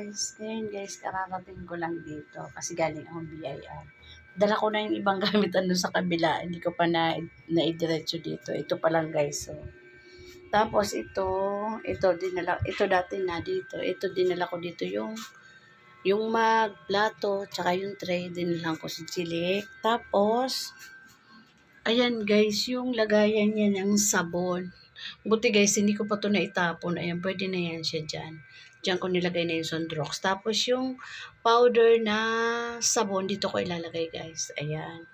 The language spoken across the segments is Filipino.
guys. Ngayon guys, kararating ko lang dito kasi galing akong BIR. Dala ko na yung ibang gamit ano sa kabila. Hindi ko pa na naidiretso dito. Ito pa lang guys. So. Tapos ito, ito dinala, ito dati na dito. Ito dinala ko dito yung yung mag, plato, tsaka yung tray, dinala ko si Chilik. Tapos, ayan guys, yung lagayan niya ng sabon. Buti guys, hindi ko pa to naitapon. Ayan, pwede na yan siya dyan. Diyan ko nilagay na yung Sondrox. Tapos yung powder na sabon, dito ko ilalagay guys. Ayan.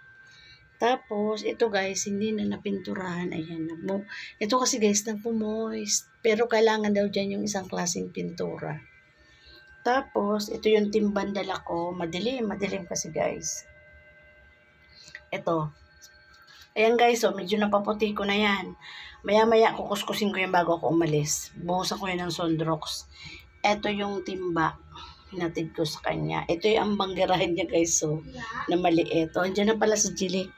Tapos, ito guys, hindi na napinturahan. Ayan. Ito kasi guys, nagpo-moist. Pero kailangan daw dyan yung isang klaseng pintura. Tapos, ito yung timban dala ko. Madilim, madilim kasi guys. Ito. Ayan guys, so medyo napaputi ko na yan. Maya-maya kukuskusin ko yan bago ako umalis. Buhusan ko yan ng Sondrox. Ito yung timba. Hinatid ko sa kanya. Ito yung ambanggerahan niya guys, so na maliit. O, andyan na pala si Jilik.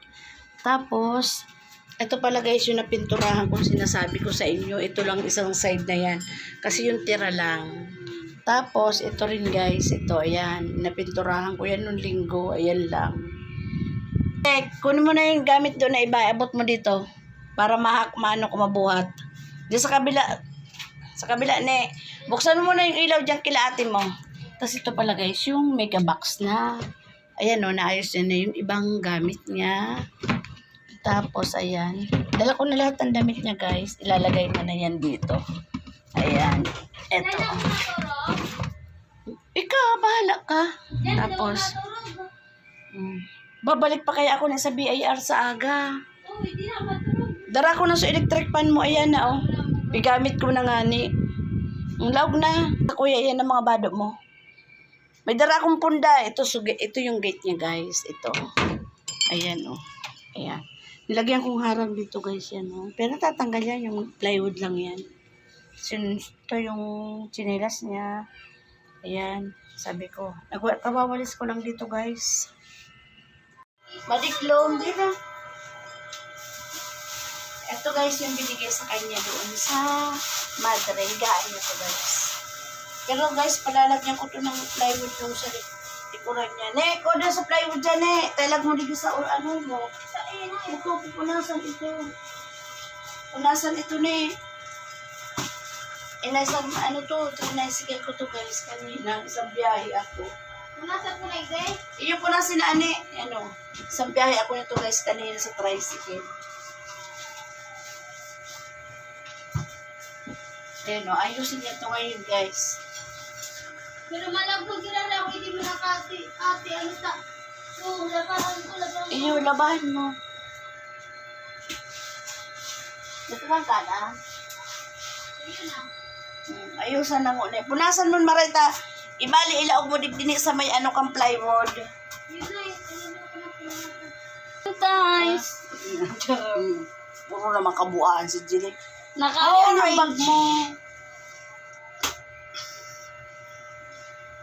Tapos, ito pala guys yung napinturahan kung sinasabi ko sa inyo. Ito lang isang side na yan. Kasi yung tira lang. Tapos, ito rin guys. Ito, ayan. Napinturahan ko yan nung linggo. Ayan lang. Eh, kunin mo na yung gamit doon na iba. Abot mo dito. Para mahak, maano ko mabuhat. Diyan sa kabila. Sa kabila, ne. Buksan mo na yung ilaw dyan kila ate mo. Tapos ito pala guys, yung mega box na. Ayan o, naayos niya na yung ibang gamit niya. Tapos, ayan. Dala ko na lahat ng damit niya, guys. Ilalagay mo na yan dito. Ayan. Eto. Ikaw, bahala ka. Tapos, mm, babalik pa kaya ako na sa BIR sa aga. Dara ko na sa electric pan mo. Ayan na, oh. Bigamit ko na nga ni. Ang laog na. Kuya, yan ang mga bado mo. May dara akong punda. Ito, sugi, ito yung gate niya, guys. Ito. Ayan, oh. Ayan. Nilagyan kong harang dito, guys, yan, oh. Pero tatanggal yan. Yung plywood lang yan. Sin, ito yung chinelas niya. Ayan. Sabi ko. Nag- kawawalis ko lang dito, guys. Madiklong, di na. Ito guys yung binigay sa kanya doon sa Madre. Higaan niya to guys. Pero guys, palalagyan ko to ng plywood doon sa li- likuran niya. Ne, ko na sa plywood dyan eh. Talag mo dito sa ano mo. Sa ina. Ito, pupunasan ito. Punasan ito ne. Inasang ano to, trinicycle ko to guys kanina. Isang biyahe ako. Punasan ko na ide. Iyo po na sinani, ano, isang biyahe ako nito guys kanina sa tricycle. Ayan o, ayusin niya ito ngayon guys. Pero malabog sila na ako hindi mo nakati. Ate, ano sa... So, labahan ko, labahan ko. Iyo, labahan mo. Ito lang ka na. Ayun na. Ayusan na muna. Punasan mo marita. Ibali ilaog mo dibdini sa may ano kang plywood. Yun na. Guys! Puro naman kabuuan si Jilik. Naka Ay, ano bag mo?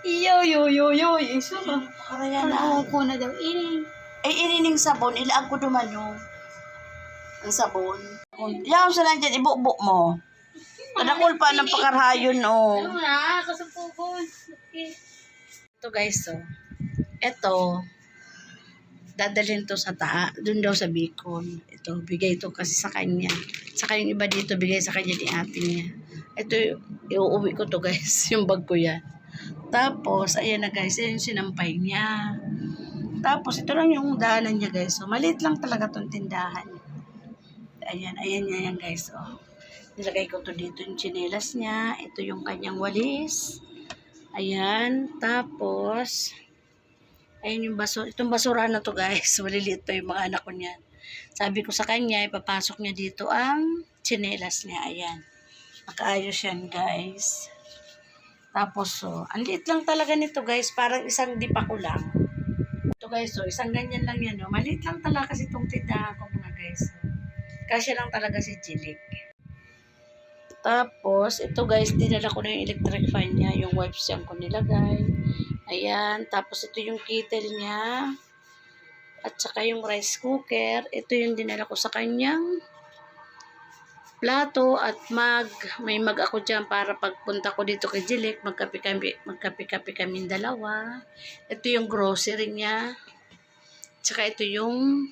Iyo, yo, yo, yo. Isa ba? Karaya na. Ano ko na daw ini. Ay, inining sabon, ilaag ko dumano. Ang sabon. Yaw sa lang dyan, ibukbuk mo. Kadakul pa ng pakarhayon, oh. Ano na, kasapukon. Okay. Ito guys, oh. Ito, dadalhin to sa taa, dun daw sa Bicol. Ito, bigay to kasi sa kanya. Saka yung iba dito, bigay sa kanya ni ate niya. Ito, iuuwi ko to guys, yung bag ko yan. Tapos, ayan na guys, ayan yung sinampay niya. Tapos, ito lang yung daanan niya guys. So, maliit lang talaga tong tindahan. Ayan, ayan niya yan guys. Oh. Nilagay ko to dito yung chinelas niya. Ito yung kanyang walis. Ayan. Tapos, ayun yung basura. Itong basura na to guys. Maliliit pa yung mga anak ko niyan. Sabi ko sa kanya, ipapasok niya dito ang chinelas niya. Ayan. Nakaayos yan guys. Tapos, so, ang liit lang talaga nito guys. Parang isang dipa ko lang. Ito guys, so, isang ganyan lang yan. No? Maliit lang talaga kasi itong tindahan ko mga guys. So, kasya lang talaga si Jilik. Tapos, ito guys, dinala ko na yung electric fan niya, yung wipes yan ko nilagay. Ayan, tapos ito yung kettle niya. At saka yung rice cooker. Ito yung dinala ko sa kanyang plato at mag. May mag ako dyan para pagpunta ko dito kay Jilik, magkape kami, magkape-kape kami dalawa. Ito yung grocery niya. Tsaka ito yung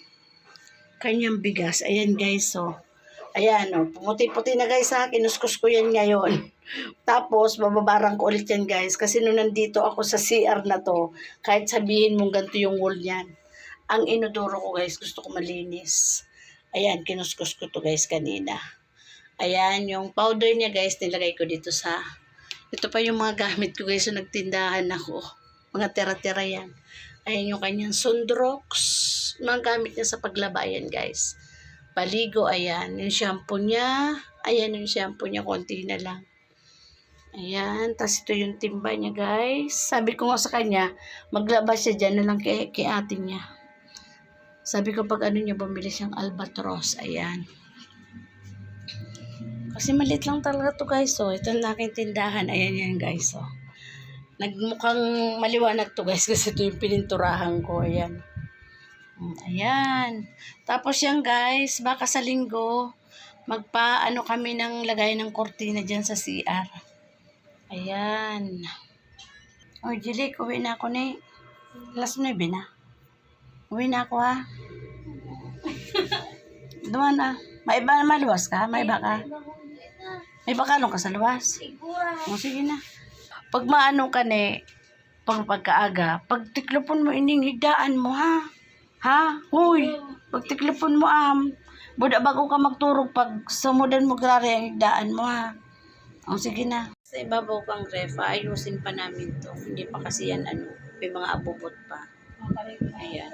kanyang bigas. Ayan guys, so. Ayan, oh. Pumuti-puti na guys ha. Kinuskus ko yan ngayon. Tapos, bababarang ko ulit yan guys. Kasi nung nandito ako sa CR na to, kahit sabihin mong ganito yung wall niyan, ang inuduro ko guys, gusto ko malinis. Ayan, kinuskus ko to guys kanina. Ayan, yung powder niya guys, nilagay ko dito sa... Ito pa yung mga gamit ko guys, so nagtindahan ako. Mga tira-tira yan. Ayan yung kanyang sundrox. Mga gamit niya sa paglaba yan guys. Paligo, ayan. Yung shampoo niya. Ayan yung shampoo niya, konti na lang. Ayan, tas ito yung timba niya guys. Sabi ko nga sa kanya, maglaba siya dyan na lang kay, kay ate niya. Sabi ko pag ano niya, bumili siyang albatros. Ayan. Kasi maliit lang talaga to guys. So, ito ang aking tindahan. Ayan yan guys. So, nagmukhang maliwanag to guys kasi ito yung pininturahan ko. Ayan. Mm, Ayan. Tapos yan guys, baka sa linggo, magpa-ano kami ng lagay ng kortina dyan sa CR. Ayan. O, Jilik, uwi na ako ni. Last 9 na. Uwi na ako ha. Duman na. May iba maluwas ka? May iba ka? May bakalong ka sa luwas? O, sige na. Pag maano ka ni, pag pagkaaga, pag tiklopon mo ining higdaan mo, ha? Ha? Huy, pag tiklopon mo, am. Buda bago ka magturog, pag sumudan mo klari ang higdaan mo, ha? O, sige na. Sa ibabaw pang refa, ayusin pa namin to. Hindi pa kasi yan, ano, may mga abubot pa. Ayan.